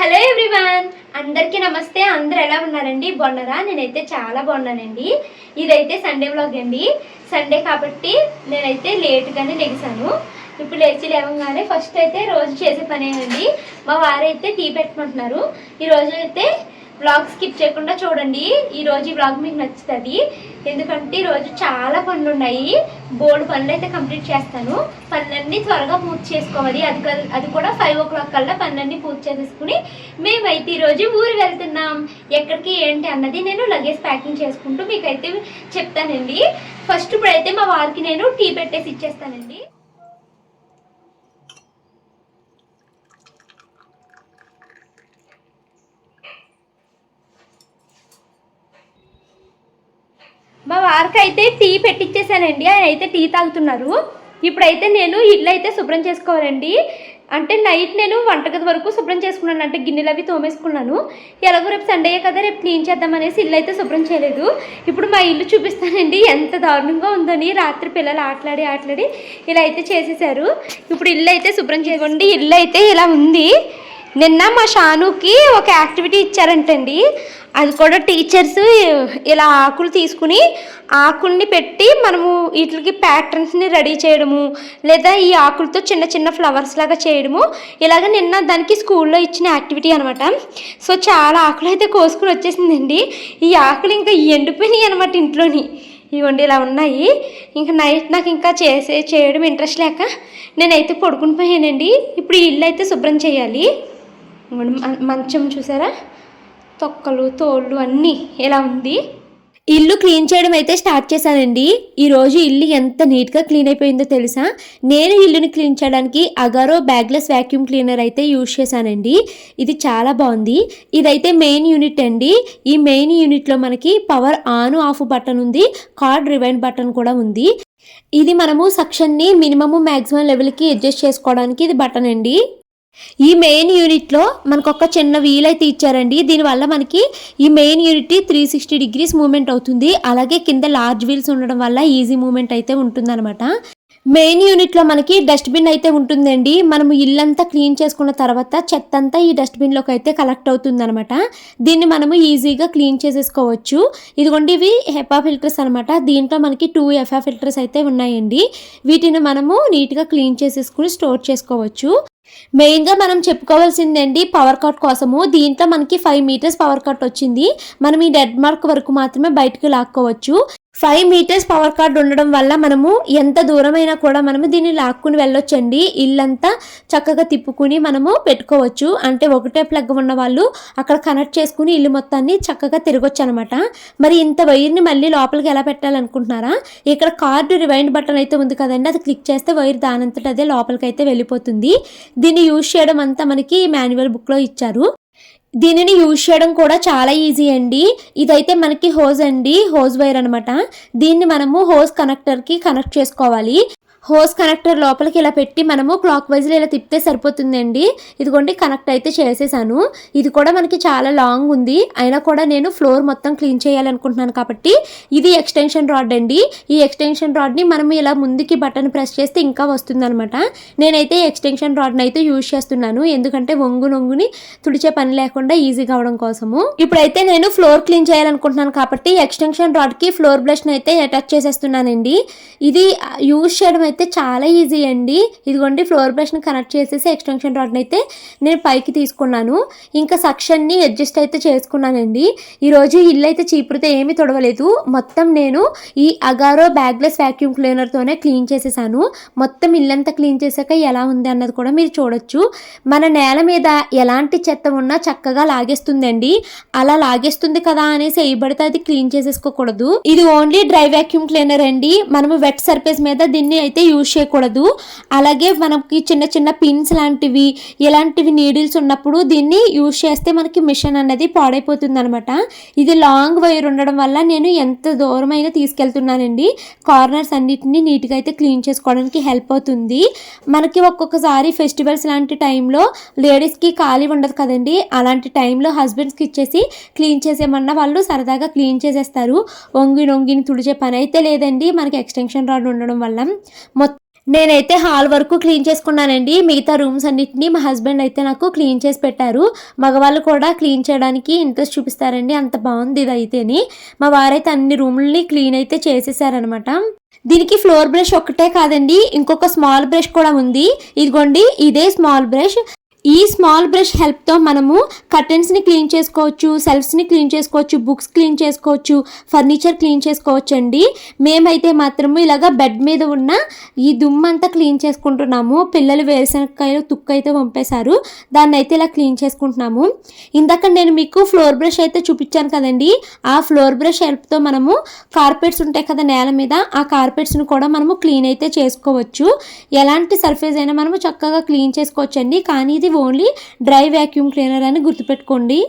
Hello everyone అందరికీ నమస్తే. అందరు ఎలా ఉన్నారండి? బాగున్నారా? నేనైతే చాలా బాగున్నానండి. ఇదైతే సండే బ్లాగ్ అండి. సండే కాబట్టి నేనైతే లేట్గానే లెగిసాను. ఇప్పుడు లేచి లేవగానే ఫస్ట్ అయితే రోజు చేసే పనేనండి. మా వారైతే టీ పెట్టుకుంటున్నారు ఈ అయితే బ్లాగ్ స్కిప్ చేయకుండా చూడండి. ఈరోజు ఈ వ్లాగ్ మీకు నచ్చుతుంది. ఎందుకంటే ఈ రోజు చాలా పనులు ఉన్నాయి బోర్డు పనులు అయితే కంప్లీట్ చేస్తాను. పనులన్నీ త్వరగా పూర్తి చేసుకోవాలి. అది కల్- అది కూడా ఫైవ్ ఓ క్లాక్ కల్లా పనులన్నీ పూర్తి చేసేసుకుని మేమైతే ఈరోజు ఊరు వెళ్తున్నాం. ఎక్కడికి ఏంటి అన్నది నేను లగేజ్ ప్యాకింగ్ చేసుకుంటూ మీకైతే చెప్తానండి. ఫస్ట్ ఇప్పుడైతే మా వారికి నేను టీ పెట్టేసి ఇచ్చేస్తానండి. మా వారికి అయితే టీ పెట్టించేసానండి ఆయన అయితే టీ తాగుతున్నారు. ఇప్పుడైతే నేను ఇల్లు అయితే శుభ్రం చేసుకోవాలండి. అంటే నైట్ నేను వంటగది వరకు శుభ్రం చేసుకున్నాను. అంటే గిన్నెలు అవి తోమేసుకున్నాను. ఎలాగో రేపు సండే కదా రేపు క్లీన్ చేద్దామనేసి ఇల్లు అయితే శుభ్రం చేయలేదు. ఇప్పుడు మా ఇల్లు చూపిస్తానండి. ఎంత దారుణంగా ఉందని రాత్రి పిల్లలు ఆటలాడి ఆటలాడి ఇలా అయితే చేసేసారు. ఇప్పుడు ఇల్లు అయితే శుభ్రం చేసుకోండి. ఇల్లు అయితే ఇలా ఉంది. నిన్న మా షానుకి ఒక యాక్టివిటీ ఇచ్చారంటండి. అది కూడా టీచర్స్ ఇలా ఆకులు తీసుకుని ఆకుల్ని పెట్టి మనము వీటికి ప్యాటర్న్స్ని రెడీ చేయడము లేదా ఈ ఆకులతో చిన్న చిన్న ఫ్లవర్స్ లాగా చేయడము ఇలాగ నిన్న దానికి స్కూల్లో ఇచ్చిన యాక్టివిటీ అనమాట సో చాలా ఆకులు అయితే కోసుకుని వచ్చేసిందండి. ఈ ఆకులు ఇంకా ఎండిపోయినాయి అనమాట ఇంట్లోని. ఇవ్వండి ఇలా ఉన్నాయి. ఇంకా నైట్ నాకు ఇంకా చేసే చేయడం ఇంట్రెస్ట్ లేక నేనైతే పడుకుని పోయానండి. ఇప్పుడు ఇల్లు అయితే శుభ్రం చేయాలి. ఇవ్వండి, మంచం చూసారా? తొక్కలు తోళ్ళు అన్నీ ఎలా ఉంది? ఇల్లు క్లీన్ చేయడం అయితే స్టార్ట్ చేశానండి. ఈరోజు ఇల్లు ఎంత నీట్గా క్లీన్ అయిపోయిందో తెలుసా? నేను ఇల్లుని క్లీన్ చేయడానికి అగారో బ్యాగ్లెస్ వ్యాక్యూమ్ క్లీనర్ అయితే యూజ్ చేశానండి. ఇది చాలా బాగుంది. ఇదైతే మెయిన్ యూనిట్ అండి. ఈ మెయిన్ యూనిట్లో మనకి పవర్ ఆన్ ఆఫ్ బటన్ ఉంది. కార్డ్ రివైండ్ బటన్ కూడా ఉంది. ఇది మనము సక్షన్ని మినిమము మ్యాక్సిమం లెవెల్కి అడ్జస్ట్ చేసుకోవడానికి ఇది బటన్ అండి. ఈ మెయిన్ యూనిట్లో మనకు ఒక చిన్న వీల్ అయితే ఇచ్చారండి. దీనివల్ల మనకి ఈ main unit three sixty degrees movement అవుతుంది. అలాగే కింద లార్జ్ వీల్స్ ఉండడం వల్ల ఈజీ మూమెంట్ అయితే ఉంటుందన్నమాట. మెయిన్ యూనిట్లో మనకి డస్ట్బిన్ అయితే ఉంటుందండి. మనము ఇల్లంతా క్లీన్ చేసుకున్న తర్వాత చెత్త అంతా ఈ డస్ట్బిన్లోకి అయితే కలెక్ట్ అవుతుందన్నమాట. దీన్ని మనము ఈజీగా క్లీన్ చేసేసుకోవచ్చు. ఇదిగోండి ఇవి హెపా ఫిల్టర్స్ అనమాట దీంట్లో మనకి టూ ఎఫా ఫిల్టర్స్ అయితే ఉన్నాయండి. వీటిని మనము నీట్గా క్లీన్ చేసేసుకుని స్టోర్ చేసుకోవచ్చు. మెయిన్గా మనం చెప్పుకోవాల్సిందండి పవర్ కట్ కోసము. దీంట్లో మనకి ఫైవ్ మీటర్స్ పవర్ కట్ వచ్చింది. మనం ఈ డెడ్ మార్క్ వరకు మాత్రమే బయటకు లాక్కోవచ్చు. ఫైవ్ మీటర్స్ పవర్ కార్డ్ ఉండడం వల్ల మనము ఎంత దూరమైనా కూడా మనము దీన్ని లాక్కుని వెళ్ళొచ్చండి. ఇల్లంతా చక్కగా తిప్పుకుని మనము పెట్టుకోవచ్చు. అంటే ఒకటే ప్లగ్ ఉన్న వాళ్ళు అక్కడ కనెక్ట్ చేసుకుని ఇల్లు మొత్తాన్ని చక్కగా తిరగొచ్చు అనమాట మరి ఇంత వైర్ని మళ్ళీ లోపలికి ఎలా పెట్టాలనుకుంటున్నారా? ఇక్కడ కార్డు రివైండ్ బటన్ అయితే ఉంది కదండి. అది క్లిక్ చేస్తే వైర్ దానంతట అదే లోపలికి అయితే వెళ్ళిపోతుంది. దీన్ని యూజ్ చేయడం అంతా మనకి మాన్యువల్ బుక్లో ఇచ్చారు. దీనిని యూజ్ చేయడం కూడా చాలా ఈజీ అండి. ఇదైతే మనకి హోజ్ అండి హోజ్ వైర్ అనమాట దీన్ని మనము హోజ్ కనెక్టర్కి కనెక్ట్ చేసుకోవాలి. హోస్ కనెక్టర్ లోపలికి ఇలా పెట్టి మనము క్లాక్ వైజ్లో ఇలా తిప్పితే సరిపోతుందండి. ఇదిగోండి కనెక్ట్ అయితే చేసేసాను. ఇది కూడా మనకి చాలా లాంగ్ ఉంది. అయినా కూడా నేను ఫ్లోర్ మొత్తం క్లీన్ చేయాలనుకుంటున్నాను కాబట్టి ఇది ఎక్స్టెన్షన్ రాడ్ అండి. ఈ ఎక్స్టెన్షన్ రాడ్ని మనం ఇలా ముందుకి బటన్ ప్రెస్ చేస్తే ఇంకా వస్తుందన్నమాట. నేనైతే ఎక్స్టెన్షన్ రాడ్ని అయితే యూజ్ చేస్తున్నాను. ఎందుకంటే వంగు నొంగుని తుడిచే పని లేకుండా ఈజీగా అవడం కోసము. ఇప్పుడైతే నేను ఫ్లోర్ క్లీన్ చేయాలనుకుంటున్నాను కాబట్టి ఎక్స్టెన్షన్ రాడ్కి ఫ్లోర్ బ్రష్ని అయితే అటాచ్ చేసేస్తున్నానండి. ఇది యూజ్ చేయడం అయితే చాలా ఈజీ అండి. ఇదిగోండి ఫ్లోర్ బ్రష్ని కనెక్ట్ చేసేసి ఎక్స్టెన్షన్ రాడ్ని అయితే నేను పైకి తీసుకున్నాను. ఇంకా సక్షన్ని అడ్జస్ట్ అయితే చేసుకున్నానండి. ఈరోజు ఇల్లు అయితే చీపురితో ఏమీ తొడవలేదు. మొత్తం నేను ఈ అగారో బ్యాగ్లెస్ వ్యాక్యూమ్ క్లీనర్తోనే క్లీన్ చేసేసాను. మొత్తం ఇల్లంతా క్లీన్ చేశాక ఎలా ఉంది అన్నది కూడా మీరు చూడొచ్చు. మన నేల మీద ఎలాంటి చెత్త ఉన్నా చక్కగా లాగేస్తుందండి. అలా లాగేస్తుంది కదా అనేసి వేయబడితే అది క్లీన్ చేసేసుకోకూడదు. ఇది ఓన్లీ డ్రై వ్యాక్యూమ్ క్లీనర్ అండి. మనము వెట్ సర్ఫేస్ మీద దీన్ని అయితే యూజ్ చేయకూడదు. అలాగే మనకి చిన్న చిన్న పిన్స్ లాంటివి ఇలాంటివి నీడిల్స్ ఉన్నప్పుడు దీన్ని యూజ్ చేస్తే మనకి మిషన్ అనేది పాడైపోతుంది అనమాట ఇది లాంగ్ వైర్ ఉండడం వల్ల నేను ఎంత దూరమైనా తీసుకెళ్తున్నానండి. కార్నర్స్ అన్నిటిని నీట్గా అయితే క్లీన్ చేసుకోవడానికి హెల్ప్ అవుతుంది. మనకి ఒక్కొక్కసారి ఫెస్టివల్స్ లాంటి టైంలో లేడీస్కి ఖాళీ ఉండదు కదండి. అలాంటి టైంలో హస్బెండ్స్కి ఇచ్చేసి క్లీన్ చేసేమన్నా వాళ్ళు సరదాగా క్లీన్ చేసేస్తారు. వంగి నొంగిని తుడిచే పని అయితే లేదండి. మనకి ఎక్స్టెన్షన్ రాడ్ ఉండడం వల్ల. నేనైతే హాల్ వరకు క్లీన్ చేసుకున్నానండి. మిగతా రూమ్స్ అన్నిటిని మా హస్బెండ్ అయితే నాకు క్లీన్ చేసి పెట్టారు. మగవాళ్ళు కూడా క్లీన్ చేయడానికి ఇంట్రెస్ట్ చూపిస్తారండి. అంత బాగుంది ఇది అయితేని మా వారైతే అన్ని రూముల్ని క్లీన్ అయితే చేసేసారనమాట. దీనికి ఫ్లోర్ బ్రష్ ఒక్కటే కాదండి. ఇంకొక స్మాల్ బ్రష్ కూడా ఉంది. ఇదిగోండి ఇదే స్మాల్ బ్రష్. ఈ స్మాల్ బ్రష్ హెల్ప్తో మనము కర్టెన్స్ని క్లీన్ చేసుకోవచ్చు సెల్ఫ్స్ని క్లీన్ చేసుకోవచ్చు బుక్స్ క్లీన్ చేసుకోవచ్చు ఫర్నిచర్ క్లీన్ చేసుకోవచ్చు అండి మేమైతే మాత్రము ఇలాగ బెడ్ మీద ఉన్న ఈ దుమ్మంతా క్లీన్ చేసుకుంటున్నాము. పిల్లలు వేరుశనక్కాయలు తుక్కు అయితే పంపేశారు. దాన్ని అయితే ఇలా క్లీన్ చేసుకుంటున్నాము. ఇందాక నేను మీకు ఫ్లోర్ బ్రష్ అయితే చూపించాను కదండి. ఆ ఫ్లోర్ బ్రష్ హెల్ప్తో మనము కార్పెట్స్ ఉంటాయి కదా నేల మీద ఆ కార్పెట్స్ని కూడా మనము క్లీన్ అయితే చేసుకోవచ్చు. ఎలాంటి సర్ఫేస్ అయినా మనము చక్కగా క్లీన్ చేసుకోవచ్చు అండి కానీ ఇది ఓన్లీ డ్రై వ్యాక్యూమ్ క్లీనర్ అని గుర్తుపెట్టుకోండి.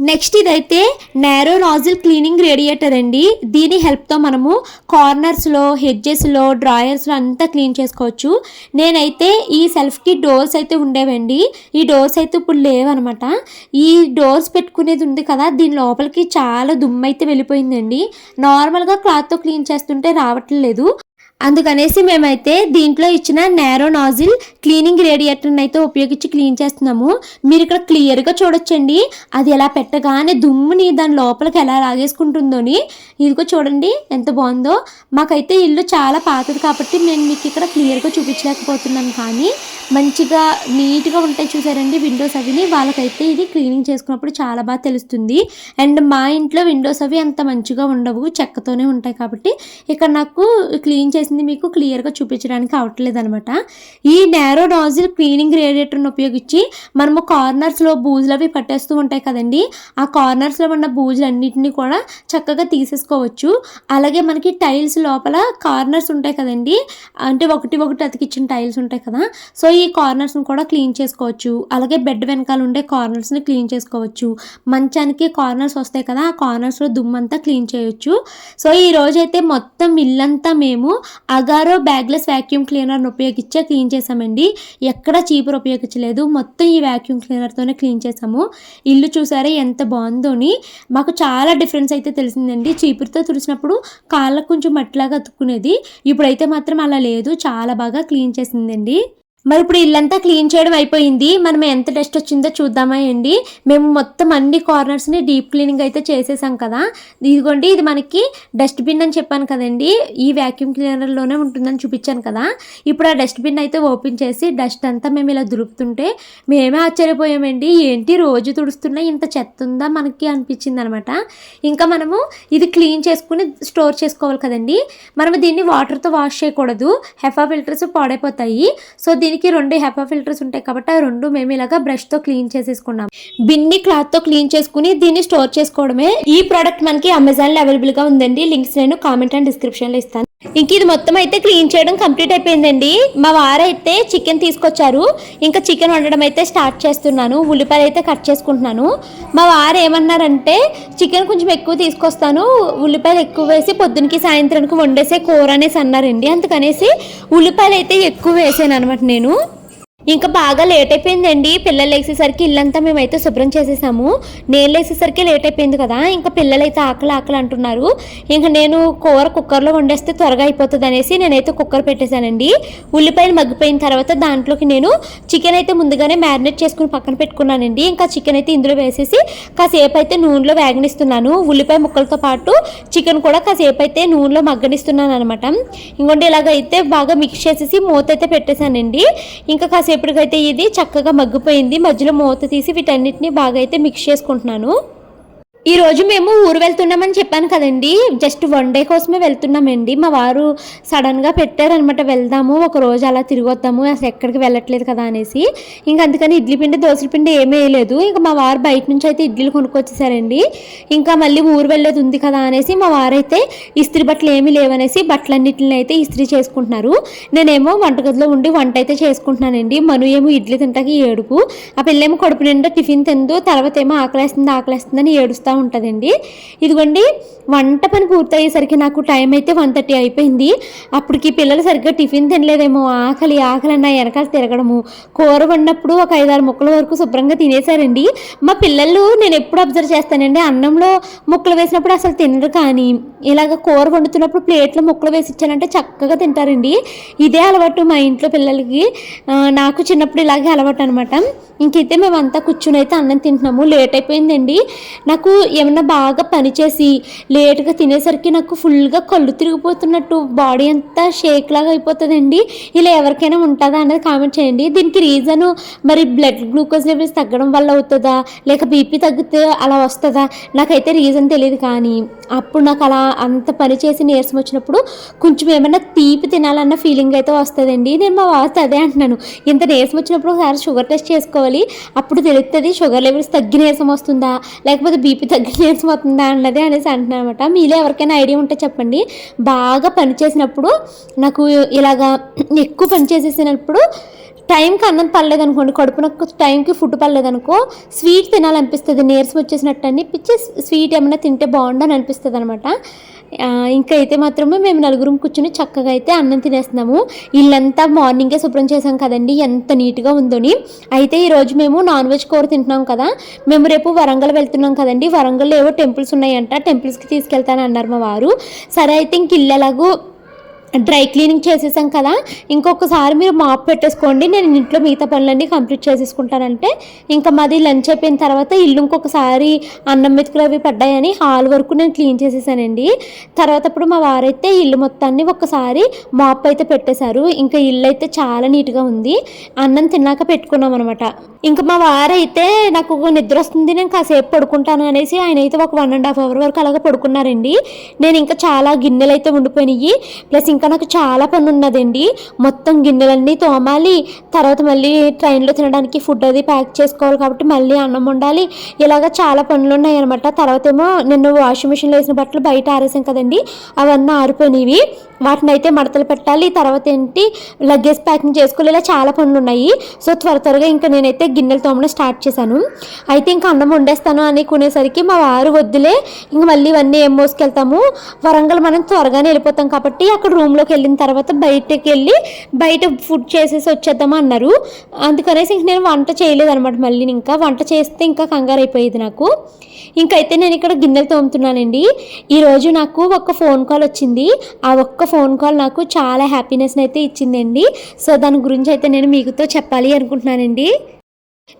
నెక్స్ట్ ఇదైతే నేరో నాజిల్ క్లీనింగ్ రేడియేటర్ అండి. దీని హెల్ప్తో మనము కార్నర్స్లో హెడ్జెస్లో డ్రాయర్స్లో అంతా క్లీన్ చేసుకోవచ్చు. నేనైతే ఈ సెల్ఫ్కి డోర్స్ అయితే ఉండేవండి. ఈ డోర్స్ అయితే ఇప్పుడు లేవనమాట. ఈ డోర్స్ పెట్టుకునేది ఉంది కదా దీని లోపలికి చాలా దుమ్ము అయితే వెళ్ళిపోయిందండి నార్మల్గా క్లాత్తో క్లీన్ చేస్తుంటే రావట్లేదు. అందుకనేసి మేమైతే దీంట్లో ఇచ్చిన నేరో నాజిల్ క్లీనింగ్ రేడియేటర్ని అయితే ఉపయోగించి క్లీన్ చేస్తున్నాము. మీరు ఇక్కడ క్లియర్గా చూడొచ్చండి. అది ఎలా పెట్టగానే దుమ్ముని దాని లోపలికి ఎలా లాగేసుకుంటుందోని. ఇదిగో చూడండి ఎంత బాగుందో. మాకైతే ఇల్లు చాలా పాతది కాబట్టి నేను మీకు ఇక్కడ క్లియర్గా చూపించలేకపోతున్నాను కానీ మంచిగా నీట్గా ఉంటాయి చూసారండి విండోస్ అవిని. వాళ్ళకైతే ఇది క్లీనింగ్ చేసుకున్నప్పుడు చాలా బాగా తెలుస్తుంది. అండ్ మా ఇంట్లో విండోస్ అవి అంత మంచిగా ఉండవు చెక్కతోనే ఉంటాయి కాబట్టి. ఇక్కడ నాకు క్లీన్ చేసింది మీకు క్లియర్గా చూపించడానికి అవట్లేదు అనమాట ఈ నేరో నాజిల్ క్లీనింగ్ రేడియేటర్ని ఉపయోగించి మనము కార్నర్స్లో బూజులు అవి పట్టేస్తూ ఉంటాయి కదండి. ఆ కార్నర్స్లో ఉన్న బూజులు అన్నిటిని కూడా చక్కగా తీసేసుకోవచ్చు. అలాగే మనకి టైల్స్ లోపల కార్నర్స్ ఉంటాయి కదండి. అంటే ఒకటి ఒకటి అతికిచ్చిన టైల్స్ ఉంటాయి కదా. సో ఈ కార్నర్స్ని కూడా క్లీన్ చేసుకోవచ్చు. అలాగే బెడ్ వెనకాల ఉండే కార్నర్స్ని క్లీన్ చేసుకోవచ్చు. మంచానికి కార్నర్స్ వస్తాయి కదా ఆ కార్నర్స్లో దుమ్మంతా క్లీన్ చేయొచ్చు. సో ఈ రోజైతే మొత్తం ఇల్లంతా మేము అగారో బ్యాగ్లెస్ వ్యాక్యూమ్ క్లీనర్ని ఉపయోగించే క్లీన్ చేసామండి ఎక్కడ చీపురు ఉపయోగించలేదు. మొత్తం ఈ వ్యాక్యూమ్ క్లీనర్తోనే క్లీన్ చేసాము ఇల్లు చూసారా ఎంత బాగుందోని మాకు చాలా డిఫరెన్స్ అయితే తెలిసిందండి. చీపురుతో తుడిచినప్పుడు కాళ్ళకు కొంచెం మట్టిలాగా అతుక్కునేది. ఇప్పుడైతే మాత్రం అలా లేదు. చాలా బాగా క్లీన్ చేసిందండి. మరి ఇప్పుడు ఇల్లంతా క్లీన్ చేయడం అయిపోయింది. మనం ఎంత డస్ట్ వచ్చిందో చూద్దామా అండి. మేము మొత్తం అన్ని కార్నర్స్ని డీప్ క్లీనింగ్ అయితే చేసేసాం కదా. ఇదిగోండి ఇది మనకి డస్ట్బిన్ అని చెప్పాను కదండి. ఈ వ్యాక్యూమ్ క్లీనర్లోనే ఉంటుందని చూపించాను కదా. ఇప్పుడు ఆ డస్ట్బిన్ అయితే ఓపెన్ చేసి డస్ట్ అంతా మేము ఇలా దులుపుతుంటే మేమే ఆశ్చర్యపోయామండి. ఏంటి రోజు తుడుస్తున్నా ఇంత చెత్త ఉందా మనకి అనిపించింది అనమాట. ఇంకా మనము ఇది క్లీన్ చేసుకుని స్టోర్ చేసుకోవాలి కదండి. మనం దీన్ని వాటర్తో వాష్ చేయకూడదు. హెఫా ఫిల్టర్స్ పాడైపోతాయి. సో దీనికి రెండు హెపా ఫిల్టర్స్ ఉంటాయి కాబట్టి ఆ రెండు మేము ఇలాగా బ్రష్తో క్లీన్ చేసేసుకున్నాం. బిన్ని క్లాత్తో క్లీన్ చేసుకుని దీన్ని స్టోర్ చేసుకోవడమే. ఈ ప్రోడక్ట్ మనకి అమెజాన్లో అవైలబుల్గా ఉందండి. లింక్స్ నేను కామెంట్ అండ్ డిస్క్రిప్షన్లో ఇస్తాను. ఇంక ఇది మొత్తం అయితే క్లీన్ చేయడం కంప్లీట్ అయిపోయిందండి. మా వారైతే చికెన్ తీసుకొచ్చారు. ఇంకా చికెన్ వండడం అయితే స్టార్ట్ చేస్తున్నాను. ఉల్లిపాయలు అయితే కట్ చేసుకుంటున్నాను. మా వారు ఏమన్నారంటే చికెన్ కొంచెం ఎక్కువ తీసుకొస్తాను. ఉల్లిపాయలు ఎక్కువ వేసి పొద్దునకి సాయంత్రానికి వండేసే కూర అనేసి అన్నారండి. అందుకనేసి ఉల్లిపాయలు అయితే ఎక్కువ వేసాను అనమాట నేను. ఇంకా బాగా లేట్ అయిపోయిందండి. పిల్లలు లేచేసరికి ఇల్లంతా మేమైతే శుభ్రం చేసేసాము. నేను లేచేసరికి లేట్ అయిపోయింది కదా ఇంకా పిల్లలు అయితే ఆకలి ఆకలి అంటున్నారు. ఇంకా నేను కూర కుక్కర్లో వండేస్తే త్వరగా అయిపోతుంది అనేసి నేనైతే కుక్కర్ పెట్టేశానండి. ఉల్లిపాయలు మగ్గిపోయిన తర్వాత దాంట్లోకి నేను చికెన్ అయితే ముందుగానే మ్యారినేట్ చేసుకుని పక్కన పెట్టుకున్నానండి. ఇంకా చికెన్ అయితే ఇందులో వేసేసి కాసేపు అయితే నూనెలో వేగనిస్తున్నాను. ఉల్లిపాయ ముక్కలతో పాటు చికెన్ కూడా కాసేపు అయితే నూనెలో మగ్గనిస్తున్నాను అనమాట ఇంకోటి ఇలాగైతే బాగా మిక్స్ చేసేసి మూత అయితే పెట్టేశానండి. ఇంకా కాసేపు ఇప్పటికైతే ఇది చక్కగా మగ్గిపోయింది. మధ్యలో మూత తీసి వీటన్నిటిని బాగా అయితే మిక్స్ చేసుకుంటున్నాను. ఈ రోజు మేము ఊరు వెళ్తున్నామని చెప్పాను కదండి. జస్ట్ వన్ డే కోసమే వెళ్తున్నామండి. మా వారు సడన్గా పెట్టారనమాట వెళ్దాము ఒక రోజు అలా తిరిగి వద్దాము అసలు ఎక్కడికి వెళ్ళట్లేదు కదా అనేసి. ఇంక అందుకని ఇడ్లీ పిండి దోశల పిండి ఏమీ వేయలేదు. ఇంకా మా వారు బయట నుంచి అయితే ఇడ్లీలు కొనుక్కొచ్చేసారండి. ఇంకా మళ్ళీ ఊరు వెళ్ళేది ఉంది కదా అనేసి మా వారైతే ఇస్త్రీ బట్టలు ఏమీ లేవనేసి బట్టలన్నిటిని అయితే ఇస్త్రీ చేసుకుంటున్నారు. నేనేమో వంటగదిలో ఉండి వంట అయితే చేసుకుంటున్నానండి. మను ఏమో ఇడ్లీ తింటాకి ఏడుపు. ఆ పిల్లేమో కడుపు నిండా టిఫిన్ తిందు తర్వాత ఏమో ఆకలేస్తుంది ఆకలేస్తుందని ఏడుస్తూ ఉంటుందండి ఇదిగోండి వంట పని పూర్తయ్యేసరికి నాకు టైం అయితే వన్ థర్టీ అయిపోయింది. అప్పటికి పిల్లలు సరిగ్గా టిఫిన్ తినలేదేమో ఆకలి ఆకలి అన్న వెనకాల తిరగడము. కూర వండినప్పుడు ఒక ఐదారు ముక్కల వరకు శుభ్రంగా తినేశారండి. మా పిల్లలు నేను ఎప్పుడు అబ్జర్వ్ చేస్తానండి అన్నంలో ముక్కలు వేసినప్పుడు అసలు తినరు కానీ ఇలాగ కూర వండుతున్నప్పుడు ప్లేట్లో ముక్కలు వేసి ఇచ్చానంటే చక్కగా తింటారండి. ఇదే అలవాటు మా ఇంట్లో పిల్లలకి. నాకు చిన్నప్పుడు ఇలాగే అలవాటు అనమాట ఇంకైతే మేమంతా కూర్చుని అయితే అన్నం తింటున్నాము లేట్ అయిపోయిందండి. నాకు ఏమన్నా బాగా పనిచేసి లేట్గా తినేసరికి నాకు ఫుల్గా కళ్ళు తిరిగిపోతున్నట్టు బాడీ అంతా షేక్ లాగా అయిపోతుందండి. ఇలా ఎవరికైనా ఉంటుందా అనేది కామెంట్ చేయండి. దీనికి రీజను మరి బ్లడ్ గ్లూకోజ్ లెవెల్స్ తగ్గడం వల్ల అవుతుందా? లేక బీపీ తగ్గితే అలా వస్తుందా? నాకైతే రీజన్ తెలియదు కానీ అప్పుడు నాకు అలా అంత పని చేసి నీరసం వచ్చినప్పుడు కొంచెం ఏమైనా తీపి తినాలన్న ఫీలింగ్ అయితే వస్తుందండి. నేను మా వారితో అదే అంటున్నాను. ఇంత నీరసం వచ్చినప్పుడు ఒకసారి షుగర్ టెస్ట్ చేసుకోవాలి. అప్పుడు తెలుస్తుంది షుగర్ లెవెల్స్ తగ్గి నీరసం వస్తుందా? లేకపోతే బీపీ తగ్గి నీరసం వస్తుందా అన్నది అనేసి అంటున్నాను అనమాట మీలో ఎవరికైనా ఐడియా ఉంటే చెప్పండి. బాగా పని చేసినప్పుడు నాకు ఇలాగా ఎక్కువ పని చేసేసినప్పుడు టైంకి అన్నం పడలేదు అనుకోండి కడుపునకు టైంకి ఫుడ్ పడలేదు అనుకో స్వీట్ తినాలనిపిస్తుంది. నీరసం వచ్చేసినట్టు అని పిచ్చి స్వీట్ ఏమైనా తింటే బాగుండని అనిపిస్తుంది అనమాట ఇంకా అయితే మాత్రమే మేము నలుగురం కూర్చుని చక్కగా అయితే అన్నం తినేస్తున్నాము. ఇల్లంతా మార్నింగే శుభ్రం చేసాం కదండి ఎంత నీట్గా ఉందని. అయితే ఈరోజు మేము నాన్ వెజ్ కూర తింటున్నాం కదా మేము రేపు వరంగల్ వెళ్తున్నాం కదండి. వరంగల్లో ఏవో టెంపుల్స్ ఉన్నాయంట టెంపుల్స్కి తీసుకెళ్తానన్నారు మా వారు. సరే అయితే ఇంక ఇల్లు ఎలాగూ డ్రై క్లీనింగ్ చేసేసాం కదా. ఇంకొకసారి మీరు మాప్ పెట్టేసుకోండి. నేను ఇంట్లో మిగతా పనులన్నీ కంప్లీట్ చేసేసుకుంటానంటే ఇంకా మాది లంచ్ అయిపోయిన తర్వాత ఇల్లు ఇంకొకసారి అన్నం మెతుకులు అవి పడ్డాయని హాల్ వరకు నేను క్లీన్ చేసేసానండి. తర్వాత అప్పుడు మా వారైతే ఇల్లు మొత్తాన్ని ఒకసారి మాప్ అయితే పెట్టేశారు. ఇంకా ఇల్లు అయితే చాలా నీట్గా ఉంది. అన్నం తిన్నాక పెట్టుకున్నాం అనమాట ఇంకా మా వారైతే నాకు నిద్ర వస్తుంది నేను కాసేపు పడుకుంటాను అనేసి ఆయన అయితే ఒక వన్ అండ్ హాఫ్ అవర్ వరకు అలాగ పడుకున్నారండి. నేను ఇంకా చాలా గిన్నెలు అయితే ఉండిపోయినాయి. ప్లస్ ఇంకా నాకు చాలా పని ఉన్నదండి. మొత్తం గిన్నెలన్నీ తోమాలి తర్వాత మళ్ళీ ట్రైన్లో తినడానికి ఫుడ్ అది ప్యాక్ చేసుకోవాలి కాబట్టి మళ్ళీ అన్నం ఉండాలి ఇలాగ చాలా పనులు ఉన్నాయి అనమాట తర్వాత ఏమో నిన్న వాషింగ్ మిషన్లో వేసిన బట్టలు బయట ఆరేసాం కదండి. అవన్నీ ఆరిపోయినవి. వాటిని అయితే మడతలు పెట్టాలి. తర్వాత ఏంటి? లగేజ్ ప్యాకింగ్ చేసుకోవాలి ఇలా చాలా పనులు ఉన్నాయి సో త్వర త్వరగా ఇంకా నేనైతే గిన్నెలు తోమడం స్టార్ట్ చేశాను. అయితే ఇంకా అన్నం వండేస్తాను అనుకునేసరికి మా వారు వద్దులే ఇంక మళ్ళీ ఇవన్నీ ఏం మోసుకెళ్తాము. వరంగల్ మనం త్వరగానే వెళ్ళిపోతాం కాబట్టి అక్కడ రూమ్లోకి వెళ్ళిన తర్వాత బయటకి వెళ్ళి బయట ఫుడ్ చేసేసి వచ్చేద్దామా అన్నారు. అందుకనేసి ఇంక నేను వంట చేయలేదనమాట మళ్ళీ ఇంకా. వంట చేస్తే ఇంకా కంగారు అయిపోయేది నాకు. ఇంకైతే నేను ఇక్కడ గిన్నెలు తోముతున్నానండి. ఈరోజు నాకు ఒక ఫోన్ కాల్ వచ్చింది. ఆ ఒక్క ఫోన్ కాల్ నాకు చాలా హ్యాపీనెస్ని అయితే ఇచ్చిందండి. సో దాని గురించి అయితే నేను మీకుతో చెప్పాలి అనుకుంటున్నానండి.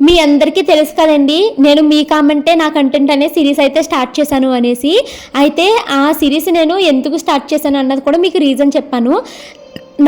మీ అందరికీ తెలుసు కదండి నేను మీ కామెంటే నా కంటెంట్ అనే సిరీస్ అయితే స్టార్ట్ చేశాను అనేసి. అయితే ఆ సిరీస్ నేను ఎందుకు స్టార్ట్ చేశాను అన్నది కూడా మీకు రీజన్ చెప్పాను.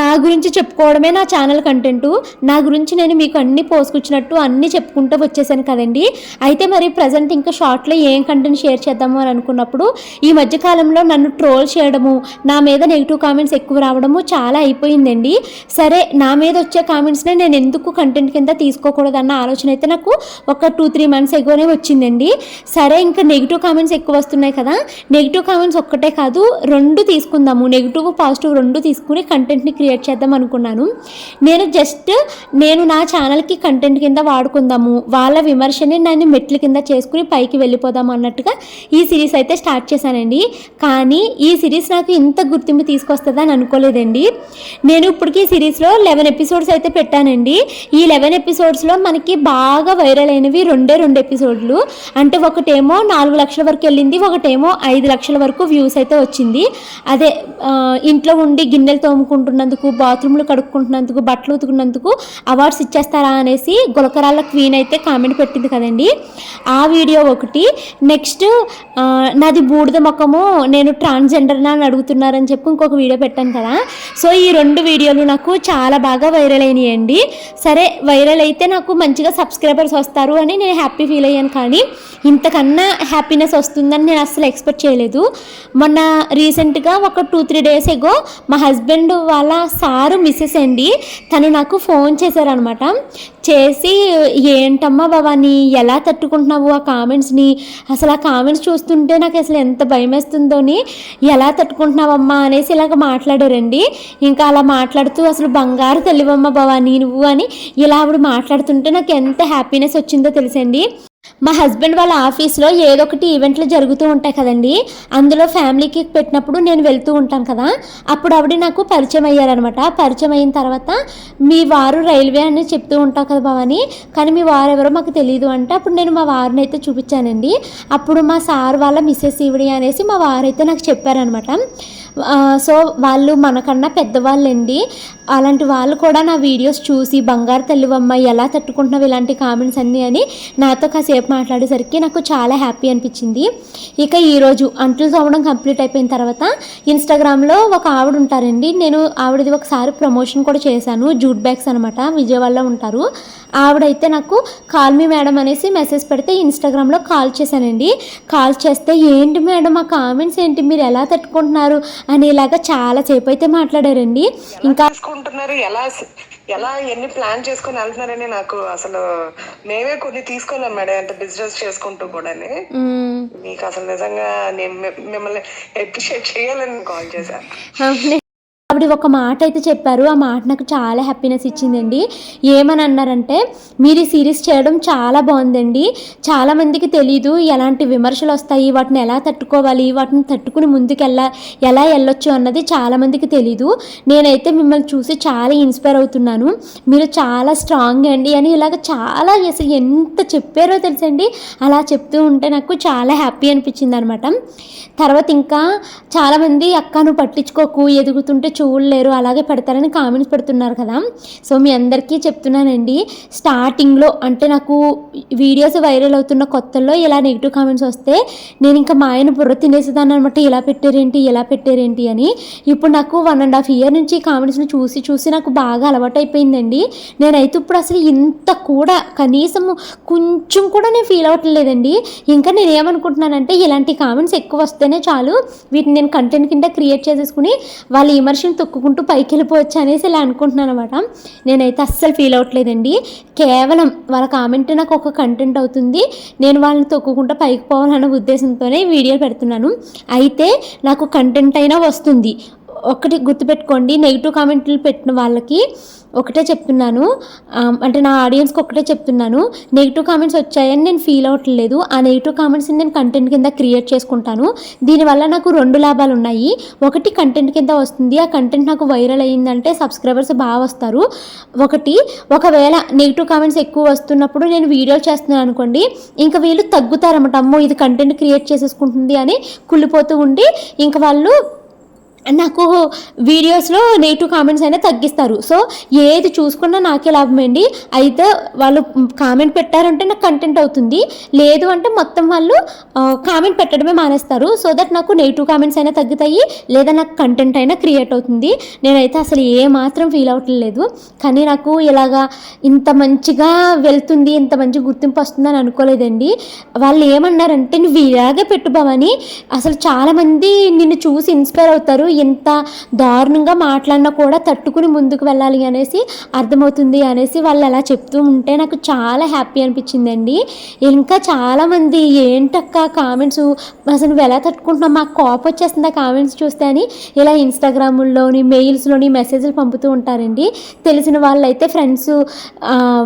నా గురించి చెప్పుకోవడమే నా ఛానల్ కంటెంట్ నా గురించి నేను మీకు అన్ని పోసుకొచ్చినట్టు అన్నీ చెప్పుకుంటూ వచ్చేసాను కదండి. అయితే మరి ప్రజెంట్ ఇంకా షార్ట్లో ఏం కంటెంట్ షేర్ చేద్దాము అని అనుకున్నప్పుడు ఈ మధ్యకాలంలో నన్ను ట్రోల్ చేయడము నా మీద నెగిటివ్ కామెంట్స్ ఎక్కువ రావడము చాలా అయిపోయిందండి. సరే నా మీద వచ్చే కామెంట్స్నే నేను ఎందుకు కంటెంట్ కింద తీసుకోకూడదు అన్న ఆలోచన అయితే నాకు ఒక టూ త్రీ మంత్స్ ఎగోనే వచ్చిందండి. సరే ఇంకా నెగిటివ్ కామెంట్స్ ఎక్కువ వస్తున్నాయి కదా నెగిటివ్ కామెంట్స్ ఒక్కటే కాదు రెండు తీసుకుందాము. నెగిటివ్ పాజిటివ్ రెండు తీసుకుని కంటెంట్ని క్రియేట్ చేద్దాం అనుకున్నాను. నేను జస్ట్ నేను నా ఛానల్కి కంటెంట్ కింద వాడుకుందాము. వాళ్ళ విమర్శని నన్ను మెట్ల కింద చేసుకుని పైకి వెళ్ళిపోదాము అన్నట్టుగా ఈ సిరీస్ అయితే స్టార్ట్ చేశానండి. కానీ ఈ సిరీస్ నాకు ఇంత గుర్తింపు తీసుకొస్తుందని అనుకోలేదండి. నేను ఇప్పటికీ సిరీస్లో లెవెన్ ఎపిసోడ్స్ అయితే పెట్టానండి. ఈ లెవెన్ ఎపిసోడ్స్లో మనకి బాగా వైరల్ అయినవి రెండే రెండు ఎపిసోడ్లు అంటే ఒకటేమో నాలుగు లక్షల వరకు వెళ్ళింది ఒకటేమో ఐదు లక్షల వరకు వ్యూస్ అయితే వచ్చింది. అదే ఇంట్లో ఉండి గిన్నెలు తోముకుంటున్న కడుక్కున్నందుకు బాత్రూమ్లు కడుక్కుంటున్నందుకు బట్టలు ఉతుకున్నందుకు అవార్డ్స్ ఇచ్చేస్తారా అనేసి గులకరాళ్ళ క్వీన్ అయితే కామెంట్ పెట్టింది కదండి. ఆ వీడియో ఒకటి నెక్స్ట్ నాది బూడిద ముఖము నేను ట్రాన్స్జెండర్ అని అడుగుతున్నారని చెప్పి ఇంకొక వీడియో పెట్టాను కదా. సో ఈ రెండు వీడియోలు నాకు చాలా బాగా వైరల్ అయినాయండి. సరే వైరల్ అయితే నాకు మంచిగా సబ్స్క్రైబర్స్ వస్తారు అని నేను హ్యాపీ ఫీల్ అయ్యాను కానీ ఇంతకన్నా హ్యాపీనెస్ వస్తుందని నేను అసలు ఎక్స్పెక్ట్ చేయలేదు. మొన్న రీసెంట్గా ఒక టూ త్రీ డేస్ ఎగో మా హస్బెండ్ వాళ్ళ సారు మిస్సెస్ అండి. తను నాకు ఫోన్ చేశారనమాట చేసి ఏంటమ్మా భవాని ఎలా తట్టుకుంటున్నావు ఆ కామెంట్స్ని అసలు ఆ కామెంట్స్ చూస్తుంటే నాకు అసలు ఎంత భయం వేస్తుందోని ఎలా తట్టుకుంటున్నావమ్మా? అనేసి ఇలాగ మాట్లాడారండి. ఇంకా అలా మాట్లాడుతూ అసలు బంగారు తెలివమ్మ భవాని నువ్వు అని ఇలా ఆవిడ మాట్లాడుతుంటే నాకు ఎంత హ్యాపీనెస్ వచ్చిందో తెలుసండి. మా హస్బెండ్ వాళ్ళ ఆఫీస్లో ఏదో ఒకటి ఈవెంట్లు జరుగుతూ ఉంటాయి కదండి. అందులో ఫ్యామిలీకి పెట్టినప్పుడు నేను వెళ్తూ ఉంటాను కదా. అప్పుడు ఆవిడ నాకు పరిచయం అయ్యారనమాట పరిచయం అయిన తర్వాత మీ వారు రైల్వే అని చెప్తూ ఉంటావు కదా భవాని. కానీ మీ వారు ఎవరో మాకు తెలియదు అంటే అప్పుడు నేను మా వారిని అయితే చూపించానండి. అప్పుడు మా సార్ వాళ్ళ మిస్సెస్ ఈవిడి అనేసి మా వారైతే నాకు చెప్పారనమాట సో వాళ్ళు మనకన్నా పెద్దవాళ్ళండి. అలాంటి వాళ్ళు కూడా నా వీడియోస్ చూసి బంగారు తల్లివమ్మ ఎలా తట్టుకుంటున్నావు ఇలాంటి కామెంట్స్ అన్నీ అని నాతో కాసేపు మాట్లాడేసరికి నాకు చాలా హ్యాపీ అనిపించింది. ఇక ఈరోజు అంట్లు తోమడం కంప్లీట్ అయిపోయిన తర్వాత ఇన్స్టాగ్రామ్లో ఒక ఆవిడ ఉంటారండి. నేను ఆవిడది ఒకసారి ప్రమోషన్ కూడా చేశాను. జూట్ బ్యాగ్స్ అనమాట విజయవాడలో ఉంటారు. ఆవిడైతే నాకు కాల్ మీ మేడం అనేసి మెసేజ్ పెడితే ఇన్స్టాగ్రామ్లో కాల్ చేశానండి. కాల్ చేస్తే ఏంటి మేడం ఆ కామెంట్స్ ఏంటి? మీరు ఎలా తట్టుకుంటున్నారు? అనేలాగా చాలాసేపు అయితే మాట్లాడారండి. ఇంకా తీసుకుంటున్నారు ఎలా ఎలా ఎన్ని ప్లాన్ చేసుకొని వెళ్తున్నారని నాకు అసలు మేమే కొన్ని తీసుకోలేం మేడం ఎంత బిజినెస్ చేసుకుంటూ కూడా మీకు అసలు నిజంగా నేను మిమ్- మిమ్మల్ని అప్రిషియేట్ చేయాలని కాల్ చేశాను. ఆవిడ ఒక మాట అయితే చెప్పారు. ఆ మాట నాకు చాలా హ్యాపీనెస్ ఇచ్చిందండి. ఏమని అన్నారంటే మీరు ఈ సిరీస్ చేయడం చాలా బాగుందండి. చాలామందికి తెలీదు ఎలాంటి విమర్శలు వస్తాయి. వాటిని ఎలా తట్టుకోవాలి? వాటిని తట్టుకుని ముందుకు ఎలా ఎలా వెళ్ళొచ్చు అన్నది చాలామందికి తెలీదు. నేనైతే మిమ్మల్ని చూసి చాలా ఇన్స్పైర్ అవుతున్నాను. మీరు చాలా స్ట్రాంగ్ అండి అని ఇలాగ చాలా అసలు ఎంత చెప్పారో తెలుసండి. అలా చెప్తూ ఉంటే నాకు చాలా హ్యాపీ అనిపించింది అనమాట తర్వాత ఇంకా చాలామంది అక్క నువ్వు పట్టించుకోకు ఎదుగుతుంటే చూడలేరు అలాగే పెడతారని కామెంట్స్ పెడుతున్నారు కదా. సో మీ అందరికీ చెప్తున్నానండి స్టార్టింగ్లో అంటే నాకు వీడియోస్ వైరల్ అవుతున్న కొత్తల్లో ఇలా నెగిటివ్ కామెంట్స్ వస్తే నేను ఇంకా మా ఆయన బుర్ర తినేసేదాన్ని అనమాట ఇలా పెట్టారేంటి ఇలా పెట్టారేంటి అని. ఇప్పుడు నాకు వన్ అండ్ హాఫ్ ఇయర్ నుంచి కామెంట్స్ని చూసి చూసి నాకు బాగా అలవాటు అయిపోయిందండి. నేనైతే ఇప్పుడు అసలు ఇంత కూడా కనీసం కొంచెం కూడా నేను ఫీల్ అవ్వట్లేదండి ఇంకా నేను ఏమనుకుంటున్నానంటే ఇలాంటి కామెంట్స్ ఎక్కువ వస్తేనే చాలు వీటిని నేను కంటెంట్ కింద క్రియేట్ చేసేసుకుని వాళ్ళ విమర్శను తొక్కుకుంటూ పైకి వెళ్ళిపోవచ్చు అనేసి ఇలా అనుకుంటున్నాను అనమాట నేనైతే అస్సలు ఫీల్ అవ్వట్లేదండి కేవలం వాళ్ళ కామెంట్ నాకు ఒక కంటెంట్ అవుతుంది. నేను వాళ్ళని తొక్కుకుంటూ పైకి పోవాలనే ఉద్దేశంతోనే వీడియో పెడుతున్నాను. అయితే నాకు కంటెంట్ అయినా వస్తుంది. ఒకటి గుర్తుపెట్టుకోండి నెగిటివ్ కామెంట్లు పెట్టిన వాళ్ళకి ఒకటే చెప్తున్నాను. అంటే నా ఆడియన్స్కి ఒకటే చెప్తున్నాను. నెగిటివ్ కామెంట్స్ వచ్చాయని నేను ఫీల్ అవ్వట్లేదు ఆ నెగిటివ్ కామెంట్స్ని నేను కంటెంట్ కింద క్రియేట్ చేసుకుంటాను. దీనివల్ల నాకు రెండు లాభాలు ఉన్నాయి. ఒకటి కంటెంట్ కింద వస్తుంది. ఆ కంటెంట్ నాకు వైరల్ అయ్యిందంటే సబ్స్క్రైబర్స్ బాగా వస్తారు. ఒకటి ఒకవేళ నెగిటివ్ కామెంట్స్ ఎక్కువ వస్తున్నప్పుడు నేను వీడియో చేస్తున్నాను అనుకోండి ఇంకా వీళ్ళు తగ్గుతారన్నమాట. అమ్మో ఇది కంటెంట్ క్రియేట్ చేసేసుకుంటుంది అని కుళ్ళిపోతూ ఉండి ఇంకా వాళ్ళు నాకు వీడియోస్లో నెగిటివ్ కామెంట్స్ అయినా తగ్గిస్తారు. సో ఏది చూసుకున్నా నాకే లాభం అండి. అయితే వాళ్ళు కామెంట్ పెట్టారంటే నాకు కంటెంట్ అవుతుంది. లేదు అంటే మొత్తం వాళ్ళు కామెంట్ పెట్టడమే మానేస్తారు. సో దట్ నాకు నెగిటివ్ కామెంట్స్ అయినా తగ్గుతాయి. లేదా నాకు కంటెంట్ అయినా క్రియేట్ అవుతుంది. నేనైతే అసలు ఏ మాత్రం ఫీల్ అవ్వట్లేదు కానీ నాకు ఇలాగా ఇంత మంచిగా వెళ్తుంది ఇంత మంచి గుర్తింపు వస్తుందని అనుకోలేదండి. వాళ్ళు ఏమన్నారంటే నువ్వు ఇలాగే పెట్టుభవని అసలు చాలామంది నిన్ను చూసి ఇన్స్పైర్ అవుతారు. ఇంత దారుణంగా మాట్లాడినా కూడా తట్టుకుని ముందుకు వెళ్ళాలి అనేసి అర్థమవుతుంది అనేసి వాళ్ళు అలా చెప్తూ ఉంటే నాకు చాలా హ్యాపీ అనిపించిందండి. ఇంకా చాలామంది ఏంటక్క కామెంట్స్? అసలు నువ్వు ఎలా తట్టుకుంటున్నావు? మాకు కోపం వచ్చేస్తుంది ఆ కామెంట్స్ చూస్తే అని ఇలా ఇన్స్టాగ్రాముల్లోని మెయిల్స్లోని మెసేజ్లు పంపుతూ ఉంటారండి. తెలిసిన వాళ్ళైతే ఫ్రెండ్స్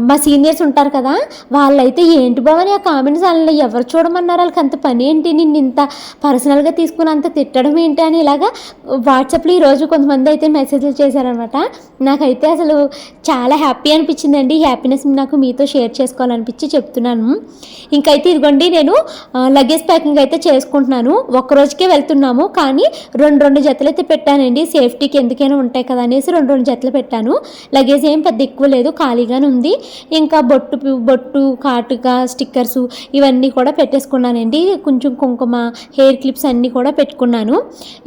మా సీనియర్స్ ఉంటారు కదా వాళ్ళైతే ఏంటి బావని ఆ కామెంట్స్ వాళ్ళని ఎవరు చూడమన్నారు? వాళ్ళకి అంత పని ఏంటి? నిన్ను ఇంత పర్సనల్గా తీసుకుని అంత తిట్టడం ఏంటి? అని ఇలాగా వాట్సాప్లో ఈరోజు కొంతమంది అయితే మెసేజ్లు చేశారనమాట. నాకైతే అసలు చాలా హ్యాపీ అనిపించిందండి. ఈ హ్యాపీనెస్ నాకు మీతో షేర్ చేసుకోవాలనిపించి చెప్తున్నాను. ఇంకైతే ఇదిగోండి నేను లగేజ్ ప్యాకింగ్ అయితే చేసుకుంటున్నాను. ఒక్క రోజుకే వెళ్తున్నాము కానీ రెండు రెండు జతలు అయితే పెట్టానండి. సేఫ్టీకి ఎందుకైనా ఉంటాయి కదా అనేసి రెండు రెండు జతలు పెట్టాను. లగేజ్ ఏం పెద్ద ఎక్కువ లేదు ఖాళీగానే ఉంది. ఇంకా బొట్టు బొట్టు కాటుక స్టిక్కర్స్ ఇవన్నీ కూడా పెట్టేసుకున్నానండి. కొంచెం కుంకుమ హెయిర్ క్లిప్స్ అన్నీ కూడా పెట్టుకున్నాను.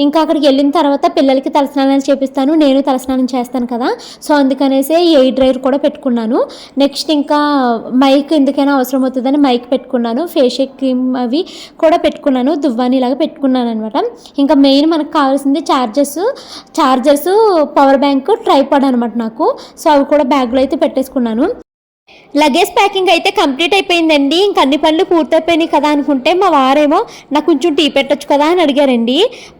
ఇంకా అక్కడికి వెళ్ళిన తర్వాత పిల్లలకి తలస్నానాలు చేపిస్తాను నేను తలస్నానం చేస్తాను కదా. సో అందుకనేసి ఎయిర్ డ్రైవర్ కూడా పెట్టుకున్నాను. నెక్స్ట్ ఇంకా మైక్ ఎందుకైనా అవసరం అవుతుందని మైక్ పెట్టుకున్నాను. ఫేషియల్ క్రీమ్ అవి కూడా పెట్టుకున్నాను. దువ్వాని ఇలాగ పెట్టుకున్నాను అనమాట ఇంకా మెయిన్ మనకు కావాల్సింది chargers chargers power bank tripod అనమాట నాకు. సో అవి కూడా బ్యాగ్లో అయితే పెట్టేసుకున్నాను. లగేజ్ ప్యాకింగ్ అయితే కంప్లీట్ అయిపోయిందండి. ఇంక అన్ని పనులు పూర్తయిపోయినాయి కదా అనుకుంటే మా వారేమో నాకు కొంచెం టీ పెట్టచ్చు కదా అని అడిగారండి.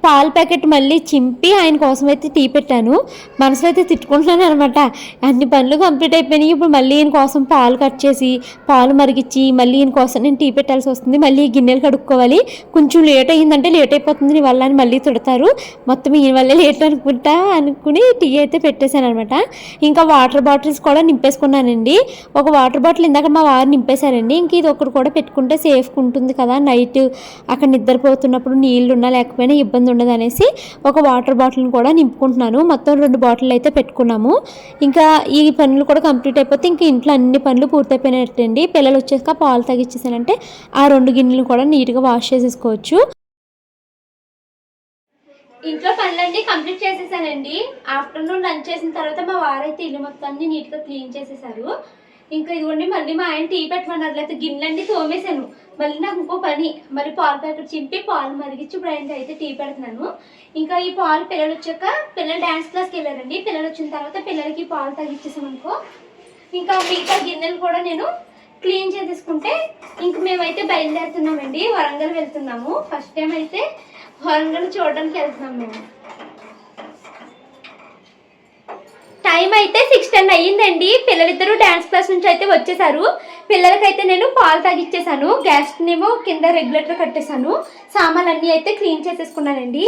పాల ప్యాకెట్ మళ్ళీ చింపి ఆయన కోసం అయితే టీ పెట్టాను. మనసులో అయితే తిట్టుకుంటున్నాను అనమాట. అన్ని పనులు కంప్లీట్ అయిపోయినాయి. ఇప్పుడు మళ్ళీ ఈయన కోసం పాలు కట్ చేసి పాలు మరిగించి మళ్ళీ ఈయన కోసం నేను టీ పెట్టాల్సి వస్తుంది. మళ్ళీ గిన్నెలు కడుక్కోవాలి. కొంచెం లేట్ అయ్యిందంటే లేట్ అయిపోతుంది నీ వల్ల అని మళ్ళీ తిడతారు. మొత్తం ఈయన వల్లే లేట్ అనుకుంటా అనుకుని టీ అయితే పెట్టేశాను అనమాట. ఇంకా వాటర్ బాటిల్స్ కూడా నింపేసుకున్నానండి. ఒక వాటర్ బాటిల్ ఇందాక మా వారు నింపేశారండి. ఇంక ఇది ఒకటి కూడా పెట్టుకుంటే సేఫ్గా ఉంటుంది కదా. నైట్ అక్కడ నిద్రపోతున్నప్పుడు నీళ్ళు ఉన్నా లేకపోయినా ఇబ్బంది ఉండదు అనేసి ఒక వాటర్ బాటిల్ని కూడా నింపుకుంటున్నాను. మొత్తం రెండు బాటిల్ అయితే పెట్టుకున్నాము. ఇంకా ఈ పనులు కూడా కంప్లీట్ అయిపోతే ఇంక ఇంట్లో అన్ని పనులు పూర్తయిపోయినట్టండి. పిల్లలు వచ్చేసాక పాలు తగ్గించేసానంటే ఆ రెండు గిన్నెలు కూడా నీట్గా వాష్ చేసేసుకోవచ్చు. ఇంట్లో పనులన్నీ కంప్లీట్ చేసేసానండి. ఆఫ్టర్నూన్ లంచ్ చేసిన తర్వాత మా వారైతే ఇల్లు మొత్తాన్ని నీట్గా క్లీన్ చేసేసారు. ఇంకా ఇదిగోండి మళ్ళీ మా ఆయన టీ పెట్టమన్నారు. లేకపోతే గిన్నెలన్నీ తోమేశాను. మళ్ళీ నాకు ఇంకో పని. మళ్ళీ పాలు ప్యాకెట్ చింపి పాలు మరిగించి ఇప్పుడు ఆయనకి అయితే టీ పెడుతున్నాను. ఇంకా ఈ పాలు పిల్లలు వచ్చాక పిల్లలు డ్యాన్స్ క్లాస్కి వెళ్ళారండి. పిల్లలు వచ్చిన తర్వాత పిల్లలకి పాలు తగ్గించేసాం అనుకో. ఇంకా మిగతా గిన్నెలు కూడా నేను క్లీన్ చేసేసుకుంటే ఇంక మేమైతే బయలుదేరుతున్నామండి. వరంగల్ వెళ్తున్నాము. ఫస్ట్ టైం అయితే వరంగల్ చూడడానికి వెళ్తున్నాం మేము. టైం అయితే సిక్స్ టెన్ అయ్యిందండి. పిల్లలిద్దరూ డ్యాన్స్ క్లాస్ నుంచి అయితే వచ్చేసారు. పిల్లలకైతే నేను పాలు తాగిచ్చేసాను. గ్యాస్నేమో కింద రెగ్యులేటర్ కట్టేశాను. సామాన్లు అన్నీ అయితే క్లీన్ చేసేసుకున్నానండి.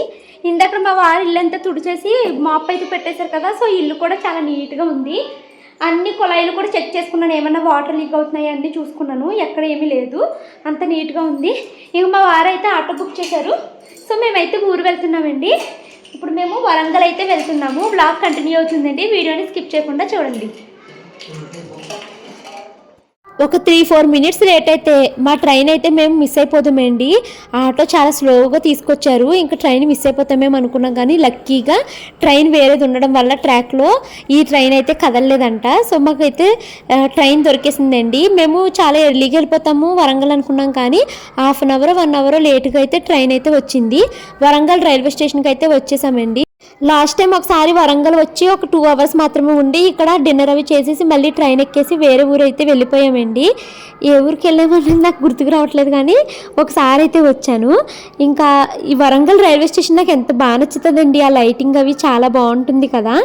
ఇందాక మా వారు ఇల్లు అంతా తుడిచేసి మాప్ అయితే పెట్టేశారు కదా సో ఇల్లు కూడా చాలా నీట్గా ఉంది. అన్ని కుళాయిలు కూడా చెక్ చేసుకున్నాను. ఏమన్నా వాటర్ లీక్ అవుతున్నాయి అన్నీ చూసుకున్నాను. ఎక్కడ ఏమీ లేదు. అంత నీట్గా ఉంది. ఇంక మా వారు అయితే ఆటో బుక్ చేశారు. సో మేమైతే ఊరు వెళ్తున్నామండి. ఇప్పుడు మేము వరంగల్ అయితే వెళ్తున్నాము. బ్లాగ్ కంటిన్యూ అవుతుందండి. వీడియోని స్కిప్ చేయకుండా చూడండి. ఒక త్రీ ఫోర్ మినిట్స్ లేట్ అయితే మా ట్రైన్ అయితే మేము మిస్ అయిపోతామండి ఆటో చాలా స్లోగా తీసుకొచ్చారు. ఇంకా ట్రైన్ మిస్ అయిపోతామేమో అనుకున్నాం కానీ లక్కీగా ట్రైన్ వేరేది ఉండడం వల్ల ట్రాక్లో ఈ ట్రైన్ అయితే కదలలేదంట. సో మాకైతే ట్రైన్ దొరికేసిందండి. మేము చాలా ఎర్లీగా వెళ్ళిపోతాము వరంగల్ అనుకున్నాం కానీ half an hour one hour లేట్గా అయితే ట్రైన్ అయితే వచ్చింది. వరంగల్ రైల్వే స్టేషన్కి అయితే వచ్చేసామండి. లాస్ట్ టైం ఒకసారి వరంగల్ వచ్చి ఒక టూ అవర్స్ మాత్రమే ఉండి ఇక్కడ డిన్నర్ అవి చేసేసి మళ్ళీ ట్రైన్ ఎక్కేసి వేరే ఊరు అయితే వెళ్ళిపోయామండి. ఏ ఊరికి వెళ్ళామన్నది నాకు గుర్తుకు రావట్లేదు కానీ ఒకసారి అయితే వచ్చాను. ఇంకా ఈ వరంగల్ రైల్వే స్టేషన్ నాకు ఎంత బాగా నచ్చుతుందండి. ఆ లైటింగ్ అవి చాలా బాగుంటుంది కదా.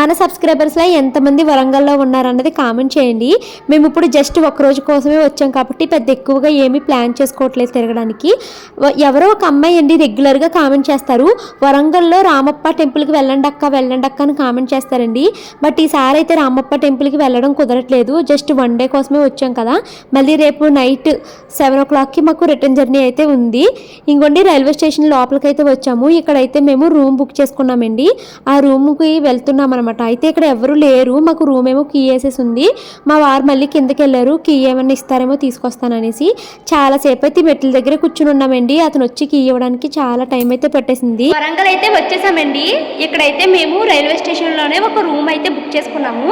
మన సబ్స్క్రైబర్స్లో ఎంతమంది వరంగల్లో ఉన్నారన్నది కామెంట్ చేయండి. మేము ఇప్పుడు జస్ట్ ఒక రోజు కోసమే వచ్చాం కాబట్టి పెద్ద ఎక్కువగా ఏమీ ప్లాన్ చేసుకోవట్లేదు తిరగడానికి. ఎవరో ఒక అమ్మాయి అండి రెగ్యులర్గా కామెంట్ చేస్తారు. వరంగల్లో రామప్ప టెంపుల్కి వెళ్ళండి అక్క వెళ్ళండి అక్క అని కామెంట్ చేస్తారండి. బట్ ఈసారి అయితే రామప్ప టెంపుల్కి వెళ్ళడం కుదరట్లేదు. జస్ట్ వన్ డే కోసమే వచ్చాం కదా. మళ్ళీ రేపు నైట్ సెవెన్ ఓ క్లాక్కి మాకు రిటర్న్ జర్నీ అయితే ఉంది. ఇంకోండి రైల్వే స్టేషన్ లోపలికి అయితే వచ్చాము. ఇక్కడైతే మేము రూమ్ బుక్ చేసుకున్నామండి. ఆ రూమ్కి వెళ్తున్నాం అనమాట అయితే ఇక్కడ ఎవరు లేరు. మాకు రూమ్ ఏమో కీ వేసేసి ఉంది. మా వారు మళ్ళీ కిందకి వెళ్ళారు. కీ ఏమన్నా ఇస్తారేమో తీసుకొస్తాననేసి. చాలాసేపు అయితే మెట్ల దగ్గర కూర్చుని ఉన్నామండి. అతను వచ్చి కీ ఇవ్వడానికి చాలా టైం అయితే పెట్టేసింది. వరంగల్ అయితే వచ్చేసామండి. ఇక్కడైతే మేము రైల్వే స్టేషన్లోనే ఒక రూమ్ అయితే బుక్ చేసుకున్నాము.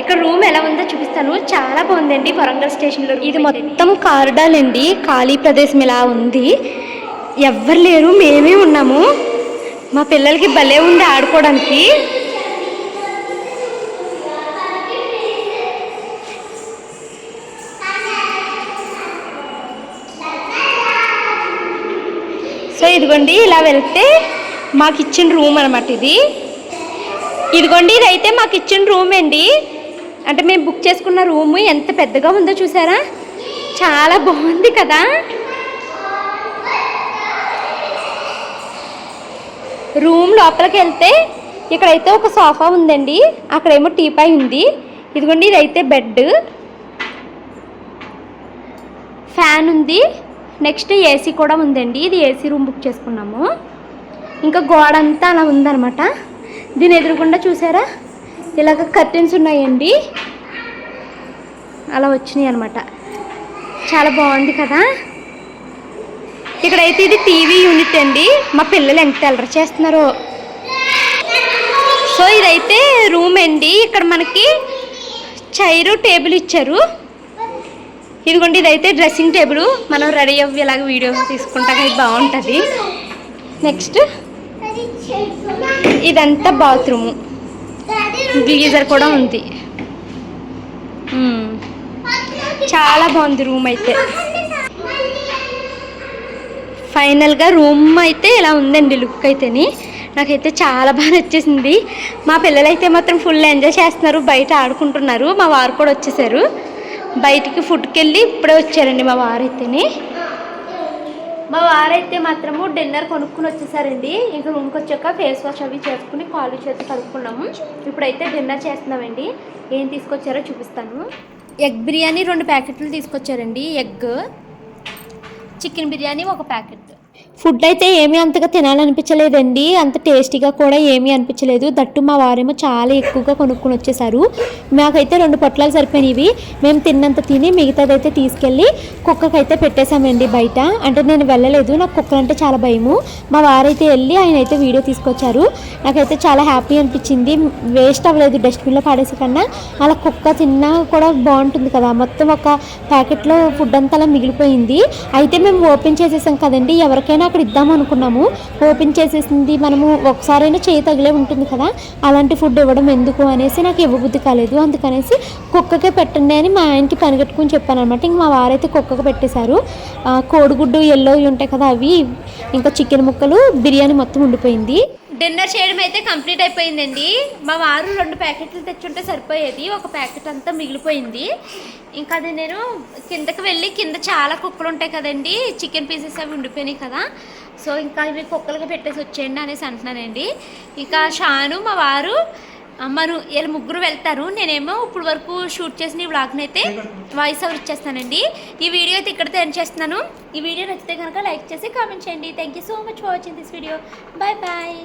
ఇక్కడ రూమ్ ఎలా ఉందో చూపిస్తాను. చాలా బాగుందండి వరంగల్ స్టేషన్లో ఇది మొత్తం కారిడార్ అండి ఖాళీ ప్రదేశం ఇలా ఉంది. ఎవ్వరు లేరు మేమే ఉన్నాము. మా పిల్లలకి భలే ఉంది ఆడుకోవడానికి. సో ఇదిగోండి ఇలా వెళ్తే మాకు ఇచ్చిన రూమ్ అనమాట ఇది. ఇదిగోండి ఇదైతే మాకు ఇచ్చిన రూమ్ అండి. అంటే మేము బుక్ చేసుకున్న రూము ఎంత పెద్దగా ఉందో చూసారా? చాలా బాగుంది కదా. రూమ్ లోపలికి వెళ్తే ఇక్కడైతే ఒక సోఫా ఉందండి. అక్కడేమో టీపాయ్ ఉంది. ఇదిగోండి ఇదైతే బెడ్. ఫ్యాన్ ఉంది. నెక్స్ట్ ఏసీ కూడా ఉందండి. ఇది ఏసీ రూమ్ బుక్ చేసుకున్నాము. ఇంకా గోడ అంతా అలా ఉందన్నమాట. దీని ఎదురుకుండా చూసారా? ఇలాగ కర్టెన్స్ ఉన్నాయండి. అలా వచ్చినాయి అనమాట చాలా బాగుంది కదా? ఇక్కడైతే ఇది టీవీ యూనిట్ అండి. మా పిల్లలు ఎంత అలర చేస్తున్నారో. సో ఇదైతే రూమ్ అండి. ఇక్కడ మనకి చైరు టేబుల్ ఇచ్చారు. ఇదిగోండి ఇదైతే డ్రెస్సింగ్ టేబుల్. మనం రెడీ అవ్వి ఇలాగ వీడియో తీసుకుంటాక ఇది బాగుంటుంది. నెక్స్ట్ ఇదంతా బాత్రూము. గీజర్ కూడా ఉంది. చాలా బాగుంది రూమ్ అయితే. ఫైనల్గా రూమ్ అయితే ఇలా ఉందండి లుక్ అయితేని? నాకైతే చాలా బాగా నచ్చేసింది. మా పిల్లలైతే మాత్రం ఫుల్ ఎంజాయ్ చేస్తున్నారు బయట ఆడుకుంటున్నారు. మా వారు కూడా వచ్చేసారు. బయటికి ఫుడ్కి వెళ్ళి ఇప్పుడే వచ్చారండి మా వారు అయితేని. మా వారైతే మాత్రము డిన్నర్ కొనుక్కుని వచ్చేసారండి. ఇంకా రూమ్కి వచ్చాక ఫేస్ వాష్ అవి చేసుకుని కాలు చేతి కలుపుకున్నాము ఇప్పుడైతే డిన్నర్ చేస్తున్నామండి. ఏం తీసుకొచ్చారో చూపిస్తాను. ఎగ్ బిర్యానీ రెండు ప్యాకెట్లు తీసుకొచ్చారండి. ఎగ్ చికెన్ బిర్యానీ ఒక ప్యాకెట్. ఫుడ్ అయితే ఏమీ అంతగా తినాలనిపించలేదండి. అంత టేస్టీగా కూడా ఏమీ అనిపించలేదు. దట్టు మా వారేమో చాలా ఎక్కువగా కొనుక్కొని వచ్చేసారు. మాకైతే రెండు పొట్లాలు సరిపోయినవి. మేము తిన్నంత తిని మిగతాదైతే తీసుకెళ్ళి కుక్కకైతే పెట్టేశామండి బయట. అంటే నేను వెళ్ళలేదు. నాకు కుక్కలంటే చాలా భయము. మా వారైతే వెళ్ళి ఆయన అయితే వీడియో తీసుకొచ్చారు. నాకైతే చాలా హ్యాపీ అనిపించింది. వేస్ట్ అవ్వలేదు డస్ట్బిన్లో పాడేసి కన్నా. అలా కుక్క తిన్నా కూడా బాగుంటుంది కదా. మొత్తం ఒక ప్యాకెట్లో ఫుడ్ అంతా అలా మిగిలిపోయింది. అయితే మేము ఓపెన్ చేసేసాం కదండి. ఎవరికైనా అక్కడ ఇద్దాం అనుకున్నాము. ఓపెన్ చేసేసింది మనము ఒకసారైనా చేయి తగిలే ఉంటుంది కదా. అలాంటి ఫుడ్ ఇవ్వడం ఎందుకు అనేసి నాకు ఇవ్వబుద్ధి కాలేదు. అందుకనేసి కుక్కకే పెట్టండి అని మా ఆయనకి పనిగట్టుకుని చెప్పాను అనమాట ఇంక మా వారైతే కుక్కకు పెట్టేశారు. కోడిగుడ్డు ఎల్లో ఉంటాయి కదా అవి. ఇంకా చికెన్ ముక్కలు బిర్యానీ మొత్తం ఉండిపోయింది. డిన్నర్ చేయడం అయితే కంప్లీట్ అయిపోయిందండి. మా వారు రెండు ప్యాకెట్లు తెచ్చుంటే సరిపోయేది. ఒక ప్యాకెట్ అంతా మిగిలిపోయింది. ఇంకా అది నేను కిందకి వెళ్ళి కింద చాలా కుక్కలు ఉంటాయి కదండి చికెన్ పీసెస్ అవి ఉండిపోయినాయి కదా. సో ఇంకా ఇవి కుక్కలుగా పెట్టేసి వచ్చేయండి అనేసి అంటున్నానండి. ఇంకా షాను మా వారు అమ్మను వీళ్ళు ముగ్గురు వెళ్తారు. నేనేమో ఇప్పుడు వరకు షూట్ చేసిన ఈ వ్లాగ్ని అయితే వాయిస్ ఓవర్ ఇచ్చేస్తానండి. ఈ వీడియో అయితే ఇక్కడితో ఎండ్ చేస్తున్నాను. ఈ వీడియో నచ్చితే కనుక లైక్ చేసి కామెంట్ చేయండి. Thank you so much for watching this video bye bye